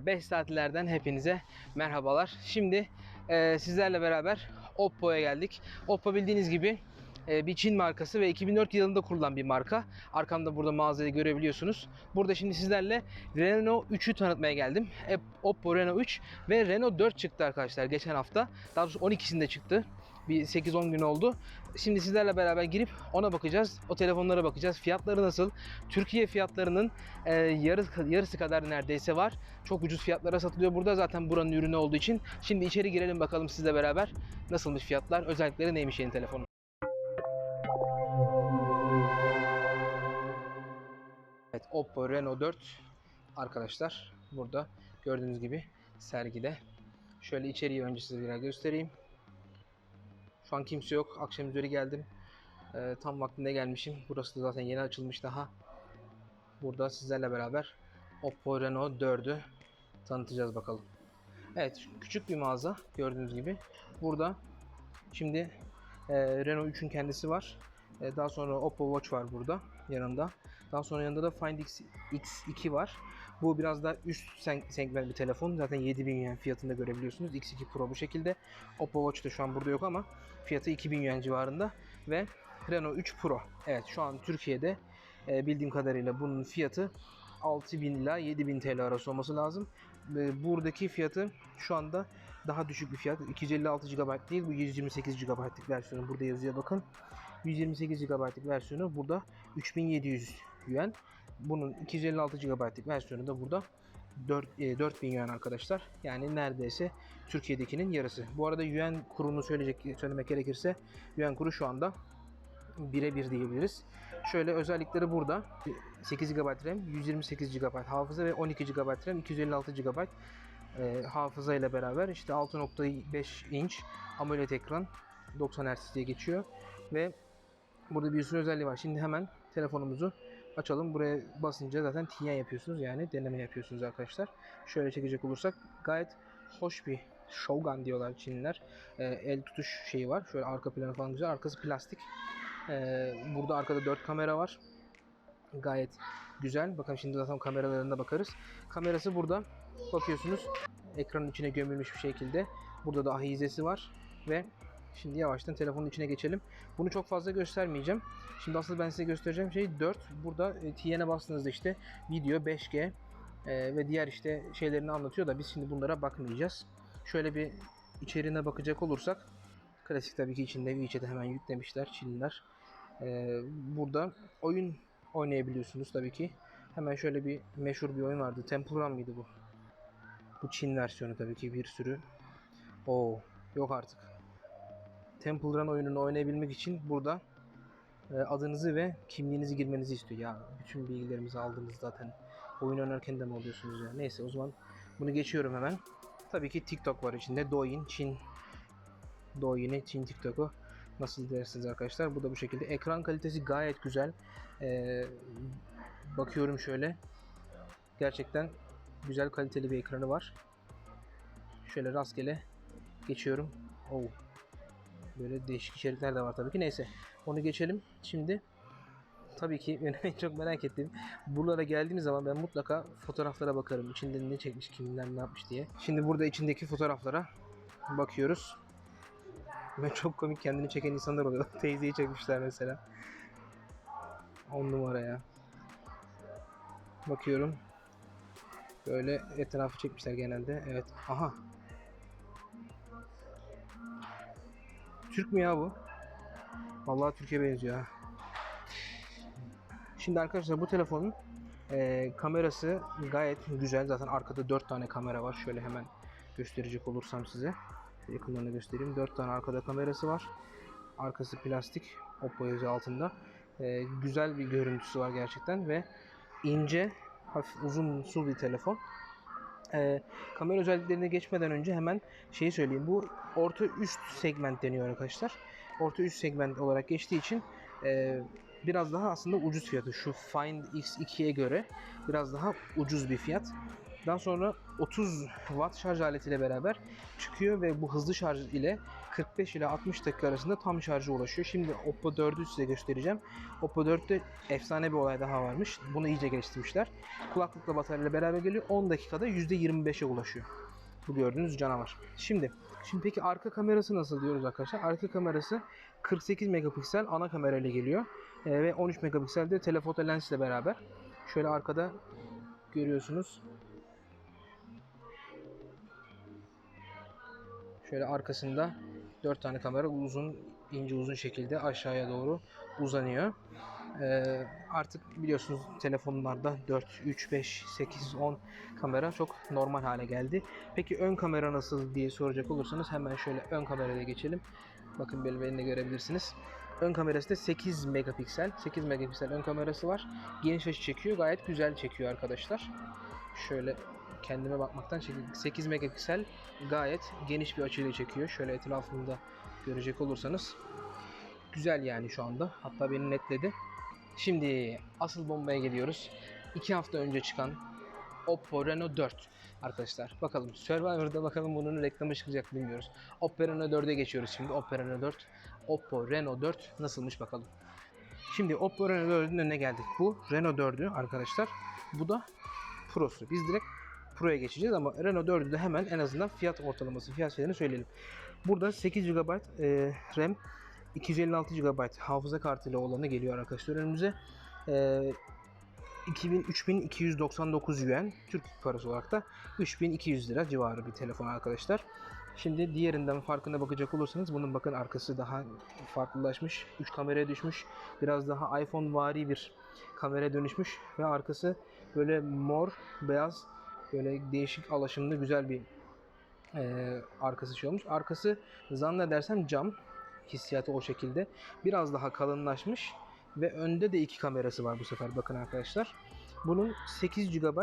5 saatlerden hepinize merhabalar. Şimdi e, sizlerle beraber Oppo'ya geldik. Oppo bildiğiniz gibi e, bir Çin markası ve 2004 yılında kurulan bir marka. Arkamda burada mağazayı görebiliyorsunuz. Burada şimdi sizlerle Renault 3'ü tanıtmaya geldim. E, Oppo Renault 3 ve Renault 4 çıktı arkadaşlar geçen hafta. Daha doğrusu 12'sinde çıktı. Bir 8-10 gün oldu. Şimdi sizlerle beraber girip ona bakacağız. O telefonlara bakacağız. Fiyatları nasıl? Türkiye fiyatlarının e, yarı, yarısı kadar neredeyse var. Çok ucuz fiyatlara satılıyor burada. Zaten buranın ürünü olduğu için. Şimdi içeri girelim bakalım sizle beraber. Nasılmış fiyatlar? Özellikleri neymiş yeni telefonun? Evet Oppo Reno 4 arkadaşlar burada gördüğünüz gibi sergide. Şöyle içeriği önce size biraz göstereyim. Şu an kimse yok. Akşam üzeri geldim. Ee, tam vaktinde gelmişim. Burası da zaten yeni açılmış daha. Burada sizlerle beraber Oppo Reno 4'ü tanıtacağız bakalım. Evet küçük bir mağaza gördüğünüz gibi. Burada şimdi e, Renault 3'ün kendisi var. E, daha sonra Oppo Watch var burada yanında. Daha sonra yanında da Find X, X2 var. Bu biraz daha üst segment bir telefon. Zaten 7000 yen fiyatında görebiliyorsunuz. X2 Pro bu şekilde. Oppo Watch da şu an burada yok ama fiyatı 2000 yen civarında. Ve Renault 3 Pro. Evet şu an Türkiye'de e, bildiğim kadarıyla bunun fiyatı 6000 ila 7000 TL arası olması lazım. Buradaki fiyatı şu anda daha düşük bir fiyat. 256 GB değil bu 128 GB'lık versiyonu. Burada yazıya bakın. 128 GB'lık versiyonu burada 3700 yuan. Bunun 256 GB'lık versiyonu da burada 4, e, 4000 yuan arkadaşlar. Yani neredeyse Türkiye'dekinin yarısı. Bu arada yuan kurunu söyleyecek söylemek gerekirse yuan kuru şu anda birebir diyebiliriz. Şöyle özellikleri burada. 8 GB RAM, 128 GB hafıza ve 12 GB RAM, 256 GB e, hafıza ile beraber işte 6.5 inç AMOLED ekran 90 Hz diye geçiyor ve burada bir sürü özelliği var. Şimdi hemen telefonumuzu açalım. Buraya basınca zaten tiyen yapıyorsunuz yani deneme yapıyorsunuz arkadaşlar. Şöyle çekecek olursak gayet hoş bir Shogun diyorlar Çinliler. E, el tutuş şeyi var. Şöyle arka planı falan güzel. Arkası plastik. E, burada arkada 4 kamera var. Gayet güzel. Bakın şimdi zaten kameralarına bakarız. Kamerası burada. Bakıyorsunuz ekranın içine gömülmüş bir şekilde. Burada da ahizesi var ve şimdi yavaştan telefonun içine geçelim. Bunu çok fazla göstermeyeceğim. Şimdi asıl ben size göstereceğim şey 4. Burada e, TN'e bastığınızda işte video 5G e, ve diğer işte şeylerini anlatıyor da biz şimdi bunlara bakmayacağız. Şöyle bir içeriğine bakacak olursak klasik tabii ki içinde WeChat'e hemen yüklemişler Çinliler. E, burada oyun oynayabiliyorsunuz tabii ki. Hemen şöyle bir meşhur bir oyun vardı. Temple Run mıydı bu? Bu Çin versiyonu tabii ki bir sürü. Oo, yok artık. Temple Run oyununu oynayabilmek için burada e, adınızı ve kimliğinizi girmenizi istiyor. Ya bütün bilgilerimizi aldınız zaten. Oyun oynarken de mi oluyorsunuz ya? Neyse o zaman bunu geçiyorum hemen. Tabii ki TikTok var içinde. Douyin, Çin Douyin'i, Çin TikTok'u nasıl dersiniz arkadaşlar? Bu da bu şekilde. Ekran kalitesi gayet güzel. Ee, bakıyorum şöyle. Gerçekten güzel kaliteli bir ekranı var. Şöyle rastgele geçiyorum. Oh. Böyle değişik içerikler de var tabii ki. Neyse. Onu geçelim. Şimdi tabii ki en çok merak ettiğim buralara geldiğim zaman ben mutlaka fotoğraflara bakarım. İçinde ne çekmiş, kimler ne yapmış diye. Şimdi burada içindeki fotoğraflara bakıyoruz. Ve çok komik kendini çeken insanlar oluyor. Teyzeyi çekmişler mesela. 10 numara ya. Bakıyorum. Böyle etrafı çekmişler genelde. Evet. Aha. Türk mü ya bu? Vallahi Türkiye benziyor ha. Şimdi arkadaşlar bu telefonun e, kamerası gayet güzel. Zaten arkada 4 tane kamera var. Şöyle hemen gösterecek olursam size. Yakınlarını göstereyim. 4 tane arkada kamerası var. Arkası plastik. Oppo yazı altında. E, güzel bir görüntüsü var gerçekten ve ince, hafif uzun su bir telefon. E, kamera özelliklerine geçmeden önce hemen şeyi söyleyeyim. Bu orta üst segment deniyor arkadaşlar. Orta üst segment olarak geçtiği için e, biraz daha aslında ucuz fiyatı. Şu Find X2'ye göre biraz daha ucuz bir fiyat. Daha sonra 30 watt şarj aletiyle beraber çıkıyor ve bu hızlı şarj ile 45 ile 60 dakika arasında tam şarja ulaşıyor. Şimdi Oppo 4'ü size göstereceğim. Oppo 4'te efsane bir olay daha varmış. Bunu iyice geliştirmişler. Kulaklıkla bataryayla beraber geliyor. 10 dakikada %25'e ulaşıyor. Bu gördüğünüz canavar. Şimdi, şimdi peki arka kamerası nasıl diyoruz arkadaşlar? Arka kamerası 48 megapiksel ana kamerayla geliyor. Ee, ve 13 megapiksel de telefoto lens ile beraber. Şöyle arkada görüyorsunuz. Şöyle arkasında 4 tane kamera uzun, ince uzun şekilde aşağıya doğru uzanıyor. Ee, artık biliyorsunuz telefonlarda 4, 3, 5, 8, 10 kamera çok normal hale geldi. Peki ön kamera nasıl diye soracak olursanız hemen şöyle ön kameraya geçelim. Bakın benim elimde görebilirsiniz. Ön kamerası da 8 megapiksel. 8 megapiksel ön kamerası var. Geniş açı çekiyor. Gayet güzel çekiyor arkadaşlar. Şöyle kendime bakmaktan çekildim. 8 megapiksel gayet geniş bir açıyla çekiyor. Şöyle etrafında görecek olursanız. Güzel yani şu anda. Hatta beni netledi. Şimdi asıl bombaya geliyoruz. 2 hafta önce çıkan Oppo Reno 4 arkadaşlar. Bakalım Survivor'da bakalım bunun reklamı çıkacak bilmiyoruz. Oppo Reno 4'e geçiyoruz şimdi. Oppo Reno 4. Oppo Reno 4 nasılmış bakalım. Şimdi Oppo Reno 4'ün önüne geldik. Bu Reno 4'ü arkadaşlar. Bu da Pro'su. Biz direkt Pro'ya geçeceğiz ama Renault 4'ü de hemen en azından fiyat ortalaması, fiyat şeylerini söyleyelim. Burada 8 GB e, RAM, 256 GB hafıza kartıyla olanı geliyor arkadaşlar önümüze. E, 2000 3299 yuan Türk parası olarak da 3200 lira civarı bir telefon arkadaşlar. Şimdi diğerinden farkına bakacak olursanız bunun bakın arkası daha farklılaşmış. 3 kameraya düşmüş. Biraz daha iPhone vari bir kamera dönüşmüş ve arkası böyle mor, beyaz böyle değişik alaşımlı güzel bir e, arkası şey olmuş. Arkası zannedersem cam hissiyatı o şekilde. Biraz daha kalınlaşmış ve önde de iki kamerası var bu sefer bakın arkadaşlar. Bunun 8 GB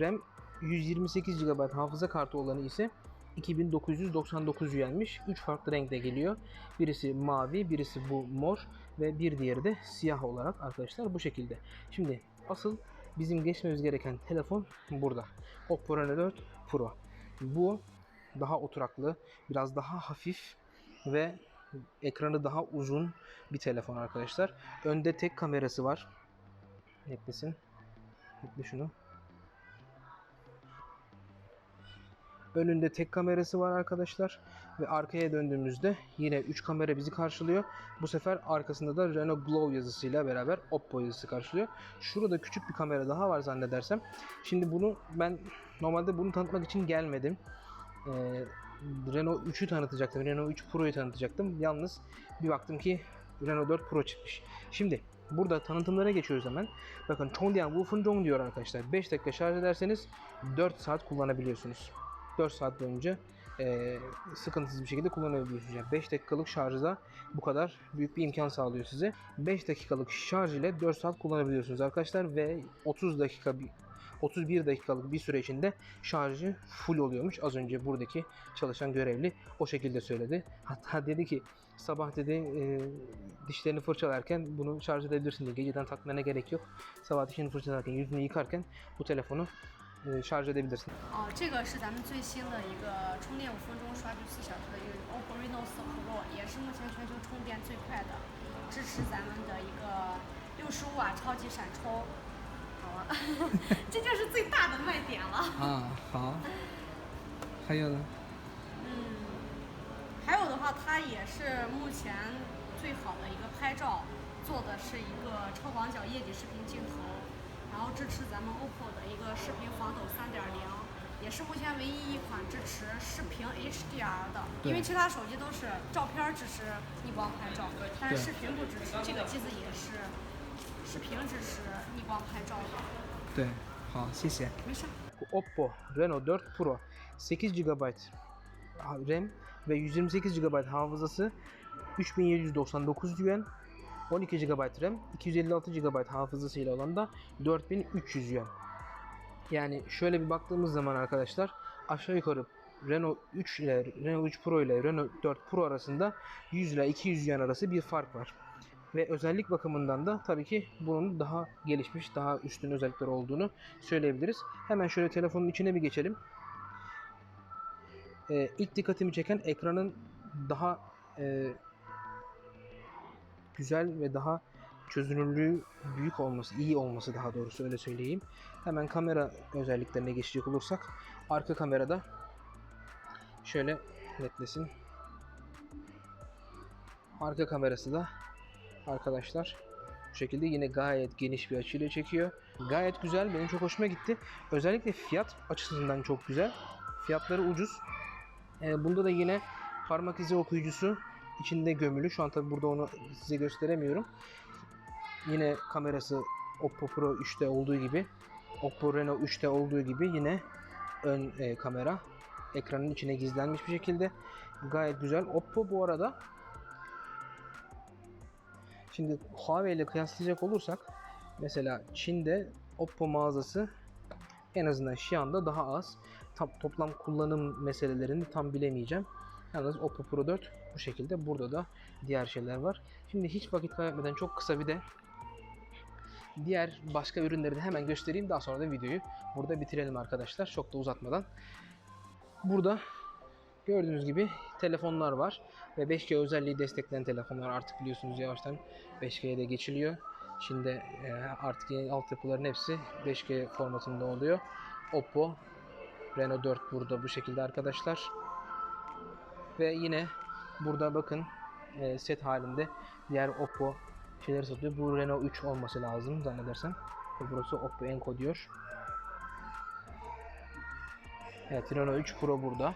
RAM 128 GB hafıza kartı olanı ise 2999 yenmiş. 3 farklı renkte geliyor. Birisi mavi, birisi bu mor ve bir diğeri de siyah olarak arkadaşlar bu şekilde. Şimdi asıl bizim geçmemiz gereken telefon burada. Oppo Reno 4 Pro. Bu daha oturaklı, biraz daha hafif ve ekranı daha uzun bir telefon arkadaşlar. Önde tek kamerası var. Eklesin. Ekle şunu. Önünde tek kamerası var arkadaşlar. Ve arkaya döndüğümüzde yine 3 kamera bizi karşılıyor. Bu sefer arkasında da Renault Glow yazısıyla beraber Oppo yazısı karşılıyor. Şurada küçük bir kamera daha var zannedersem. Şimdi bunu ben normalde bunu tanıtmak için gelmedim. Ee, Renault 3'ü tanıtacaktım. Renault 3 Pro'yu tanıtacaktım. Yalnız bir baktım ki Renault 4 Pro çıkmış. Şimdi burada tanıtımlara geçiyoruz hemen. Bakın Chongdian Wufeng diyor arkadaşlar. 5 dakika şarj ederseniz 4 saat kullanabiliyorsunuz. 4 saat boyunca e, sıkıntısız bir şekilde kullanabiliyorsunuz. Yani 5 dakikalık şarjda bu kadar büyük bir imkan sağlıyor size. 5 dakikalık şarj ile 4 saat kullanabiliyorsunuz arkadaşlar ve 30 dakika bir 31 dakikalık bir süre içinde şarjı full oluyormuş. Az önce buradaki çalışan görevli o şekilde söyledi. Hatta dedi ki sabah dedi e, dişlerini fırçalarken bunu şarj edebilirsin diye. Geceden takmana gerek yok. Sabah dişini fırçalarken, yüzünü yıkarken bu telefonu e, şarj edebilirsin. 哦，这个是咱们最新的一个充电五分钟刷新四小时的一个 OPPO Reno 4 Pro，也是目前全球充电最快的，支持咱们的一个六十五瓦超级闪充。好了，这就是最大的卖点了。啊，好。还有呢？嗯，还有的话，它也是目前最好的一个拍照，做的是一个超广角夜景视频镜头，支持咱们 OPPO 的一个视频防抖3.0，也是目前唯一一款支持视频 HDR 的，因为其他手机都是照片支持逆光拍照，但是视频不支持。这个机子也是视频支持逆光拍照的，对，好，谢谢。没事。Oppo Reno 4 Pro 8 GB RAM ve 128 GB hafızası 3799 yuan 12 GB RAM 256 GB hafızasıyla olan da 4300 yuan yani şöyle bir baktığımız zaman arkadaşlar aşağı yukarı Renault 3 ile Renault 3 Pro ile Renault 4 Pro arasında 100 ile 200 yuan arası bir fark var. Ve özellik bakımından da tabii ki bunun daha gelişmiş, daha üstün özellikler olduğunu söyleyebiliriz. Hemen şöyle telefonun içine bir geçelim. Ee, ilk dikkatimi çeken ekranın daha e, güzel ve daha çözünürlüğü büyük olması, iyi olması daha doğrusu öyle söyleyeyim. Hemen kamera özelliklerine geçecek olursak arka kamerada şöyle netlesin. Arka kamerası da arkadaşlar bu şekilde yine gayet geniş bir açıyla çekiyor. Gayet güzel. Benim çok hoşuma gitti. Özellikle fiyat açısından çok güzel. Fiyatları ucuz. Ee, bunda da yine parmak izi okuyucusu içinde gömülü. Şu an tabi burada onu size gösteremiyorum. Yine kamerası Oppo Pro 3'te olduğu gibi Oppo Reno 3'te olduğu gibi yine ön e, kamera ekranın içine gizlenmiş bir şekilde. Gayet güzel. Oppo bu arada Şimdi Huawei ile kıyaslayacak olursak mesela Çin'de Oppo mağazası en azından şu anda daha az. Tam, toplam kullanım meselelerini tam bilemeyeceğim. Yalnız Oppo Pro 4 bu şekilde. Burada da diğer şeyler var. Şimdi hiç vakit kaybetmeden çok kısa bir de diğer başka ürünleri de hemen göstereyim. Daha sonra da videoyu burada bitirelim arkadaşlar. Çok da uzatmadan. Burada gördüğünüz gibi telefonlar var. Ve 5G özelliği destekleyen telefonlar artık biliyorsunuz yavaştan 5G'ye de geçiliyor. Şimdi e, artık yeni altyapıların hepsi 5G formatında oluyor. Oppo Reno 4 burada bu şekilde arkadaşlar. Ve yine burada bakın e, set halinde diğer Oppo şeyleri satıyor. Bu Reno 3 olması lazım zannedersem. Ve burası Oppo Enco diyor. Evet Reno 3 Pro burada.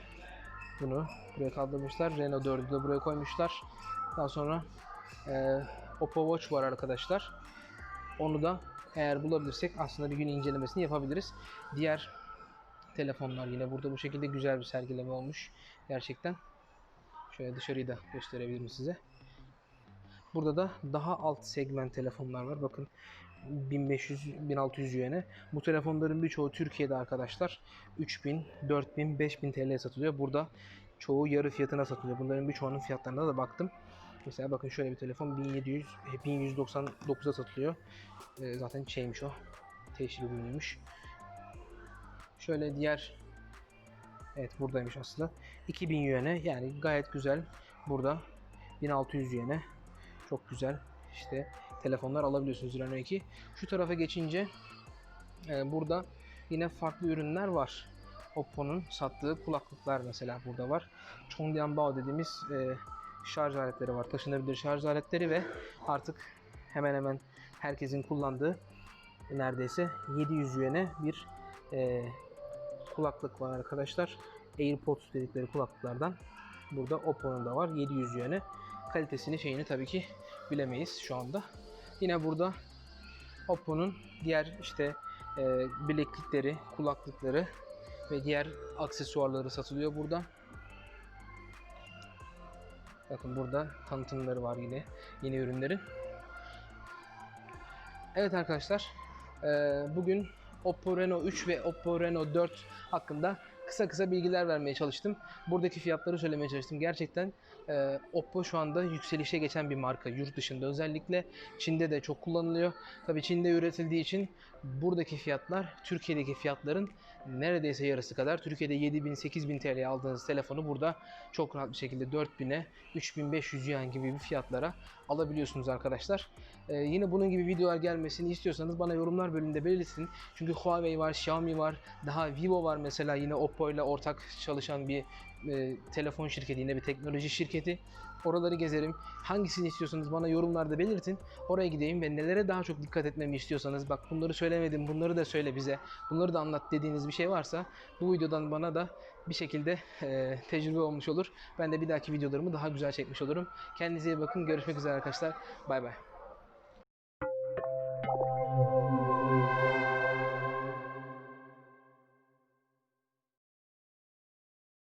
Bunu buraya kaldırmışlar. Reno 4'ü de buraya koymuşlar. Daha sonra e, Oppo Watch var arkadaşlar. Onu da eğer bulabilirsek aslında bir gün incelemesini yapabiliriz. Diğer telefonlar yine burada bu şekilde güzel bir sergileme olmuş. Gerçekten. Şöyle dışarıyı da gösterebilirim size. Burada da daha alt segment telefonlar var. Bakın 1500-1600 yene. Bu telefonların birçoğu Türkiye'de arkadaşlar 3000, 4000, 5000 TL satılıyor. Burada çoğu yarı fiyatına satılıyor. Bunların birçoğunun fiyatlarına da baktım. Mesela bakın şöyle bir telefon 1700, 1199'a satılıyor. Ee, zaten şeymiş o. Teşhir ürünüymüş. Şöyle diğer Evet buradaymış aslında. 2000 yene yani gayet güzel. Burada 1600 yene. Çok güzel. İşte telefonlar alabiliyorsunuz Reno 2. Şu tarafa geçince e, burada yine farklı ürünler var. Oppo'nun sattığı kulaklıklar mesela burada var. Chongdianbao dediğimiz e, şarj aletleri var. Taşınabilir şarj aletleri ve artık hemen hemen herkesin kullandığı neredeyse 700 yene bir e, kulaklık var arkadaşlar. AirPods dedikleri kulaklıklardan. Burada Oppo'nun da var. 700 yene. Kalitesini şeyini tabii ki bilemeyiz şu anda. Yine burada Oppo'nun diğer işte e, bileklikleri, kulaklıkları ve diğer aksesuarları satılıyor burada. Bakın burada tanıtımları var yine yeni ürünlerin. Evet arkadaşlar e, bugün Oppo Reno 3 ve Oppo Reno 4 hakkında kısa kısa bilgiler vermeye çalıştım. Buradaki fiyatları söylemeye çalıştım. Gerçekten e, Oppo şu anda yükselişe geçen bir marka yurt dışında özellikle Çin'de de çok kullanılıyor. Tabii Çin'de üretildiği için buradaki fiyatlar Türkiye'deki fiyatların neredeyse yarısı kadar. Türkiye'de 7000 8000 TL aldığınız telefonu burada çok rahat bir şekilde 4000'e 3500 yuan gibi bir fiyatlara alabiliyorsunuz arkadaşlar. Ee, yine bunun gibi videolar gelmesini istiyorsanız bana yorumlar bölümünde belirtin. Çünkü Huawei var, Xiaomi var, daha Vivo var mesela yine Oppo ile ortak çalışan bir e, telefon şirketi, yine bir teknoloji şirketi. Oraları gezerim. Hangisini istiyorsanız bana yorumlarda belirtin. Oraya gideyim ve nelere daha çok dikkat etmemi istiyorsanız bak bunları söylemedim, bunları da söyle bize. Bunları da anlat dediğiniz bir şey varsa bu videodan bana da bir şekilde e, tecrübe olmuş olur. Ben de bir dahaki videolarımı daha güzel çekmiş olurum. Kendinize iyi bakın. Görüşmek üzere arkadaşlar. Bay bay.